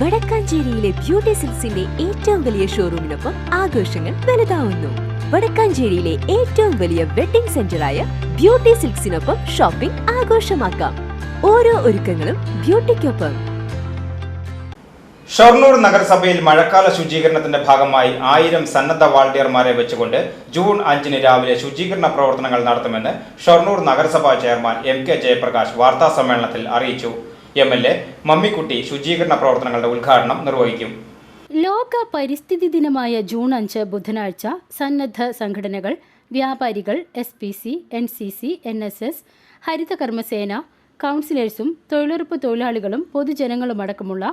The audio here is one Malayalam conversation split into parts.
വടക്കാഞ്ചേരിയിലെ ബ്യൂട്ടി സിൽസിന്റെ ഏറ്റവും വലിയ ഷോറൂമിനൊപ്പം ആഘോഷങ്ങൾ വലുതാവുന്നു. വടക്കാഞ്ചേരിയിലെ ഏറ്റവും വലിയ വെഡിംഗ് സെന്ററായ ബ്യൂട്ടി സിൽക്സിനൊപ്പം ഷോപ്പിംഗ് ആഘോഷമാക്കാം. ഓരോ ഒരുക്കങ്ങളും ബ്യൂട്ടിക്കൊപ്പം. ഷൊർണൂർ നഗരസഭയിൽ മഴക്കാല ശുചീകരണത്തിന്റെ ഭാഗമായി ആയിരം സന്നദ്ധ വാളണ്ടിയർമാരെ വെച്ചുകൊണ്ട് ജൂൺ അഞ്ചിന് രാവിലെ ശുചീകരണ പ്രവർത്തനങ്ങൾ നടത്തുമെന്ന് ഷൊർണൂർ നഗരസഭാ ചെയർമാൻ എം കെ ജയപ്രകാശ് വാർത്താ സമ്മേളനത്തിൽ അറിയിച്ചു. എം എൽ എ മമ്മിക്കുട്ടി ശുചീകരണ പ്രവർത്തനങ്ങളുടെ ഉദ്ഘാടനം നിർവഹിക്കും. ലോക പരിസ്ഥിതി ദിനമായ ജൂൺ അഞ്ച് ബുധനാഴ്ച സന്നദ്ധ സംഘടനകൾ വ്യാപാരികൾ S P C N C C N S S ഹരിതകർമ്മസേന കൗൺസിലേഴ്സും തൊഴിലുറപ്പ് തൊഴിലാളികളും പൊതുജനങ്ങളുമടക്കമുള്ള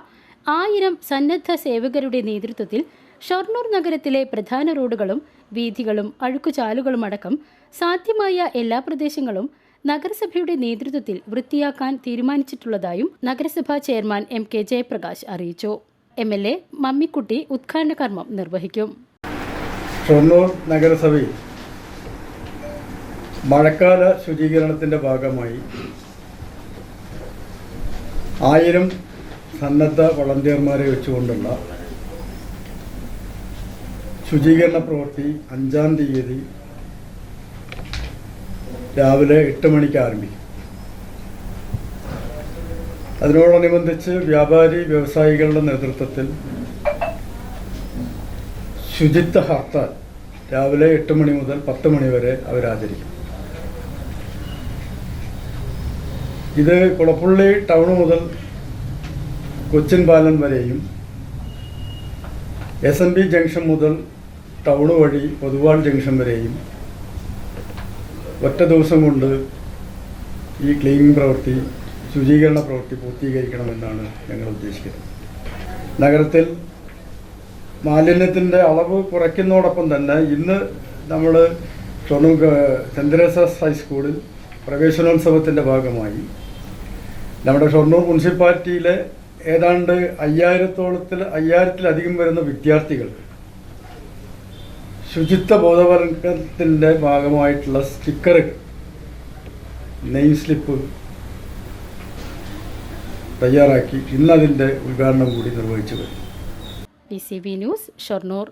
ആയിരം സന്നദ്ധ സേവകരുടെ നേതൃത്വത്തിൽ ഷൊർണൂർ നഗരത്തിലെ പ്രധാന റോഡുകളും വീഥികളും അഴുക്കുചാലുകളുമടക്കം സാധ്യമായ എല്ലാ പ്രദേശങ്ങളും നഗരസഭയുടെ നേതൃത്വത്തിൽ വൃത്തിയാക്കാൻ തീരുമാനിച്ചിട്ടുള്ളതായും നഗരസഭാ ചെയർമാൻ എം കെ ജയപ്രകാശ് അറിയിച്ചു. എം എൽ എ മമ്മിക്കുട്ടി ഉദ്ഘാടന കർമ്മം നിർവഹിക്കും. ഷൊർണൂർ നഗരസഭയിൽ മഴക്കാല ശുചീകരണത്തിന്റെ ഭാഗമായി ആയിരം സന്നദ്ധ വളണ്ടിയർമാരെ വെച്ചുകൊണ്ടുള്ള ശുചീകരണ പ്രവൃത്തി അഞ്ചാം തീയതി രാവിലെ എട്ട് മണിക്ക് ആരംഭിക്കും. അതിനോടനുബന്ധിച്ച് വ്യാപാരി വ്യവസായികളുടെ നേതൃത്വത്തിൽ ശുചിത്വ ഹർത്താൽ രാവിലെ എട്ട് മണി മുതൽ പത്ത് മണി വരെ അവരാചരിക്കും ഇത് കുളപ്പുള്ളി ടൗൺ മുതൽ കൊച്ചിൻ പാലം വരെയും എസ് എം ബി ജംഗ്ഷൻ മുതൽ ടൗൺ വഴി പൊതുവാൾ ജംഗ്ഷൻ വരെയും ഒറ്റ ദിവസം കൊണ്ട് ഈ ക്ലീനിങ് പ്രവൃത്തി ശുചീകരണ പ്രവൃത്തി പൂർത്തീകരിക്കണമെന്നാണ് ഞങ്ങൾ ഉദ്ദേശിക്കുന്നത്. നഗരത്തിൽ മാലിന്യത്തിന്റെ അളവ് കുറയ്ക്കുന്നതോടൊപ്പം തന്നെ ഇന്ന് നമ്മൾ ഷൊണുക ഗ- തെരേസസ് ഹൈസ്കൂളിൽ പ്രവേശനോത്സവത്തിന്റെ ഭാഗമായി നമ്മുടെ ഷൊർണൂർ മുനിസിപ്പാലിറ്റിയിലെ ഏതാണ്ട് അയ്യായിരത്തോളത്തിൽ അയ്യായിരത്തിലധികം വരുന്ന വിദ്യാർത്ഥികൾ ശുചിത്വ ബോധവൽക്കരണത്തിന്റെ ഭാഗമായിട്ടുള്ള സ്റ്റിക്കർ നെയിം സ്ലിപ്പ് തയ്യാറാക്കി ഇന്നതിന്റെ ഉദ്ഘാടനം കൂടി നിർവഹിച്ചു വരും സി ബി ന്യൂസ് ഷൊർണൂർ.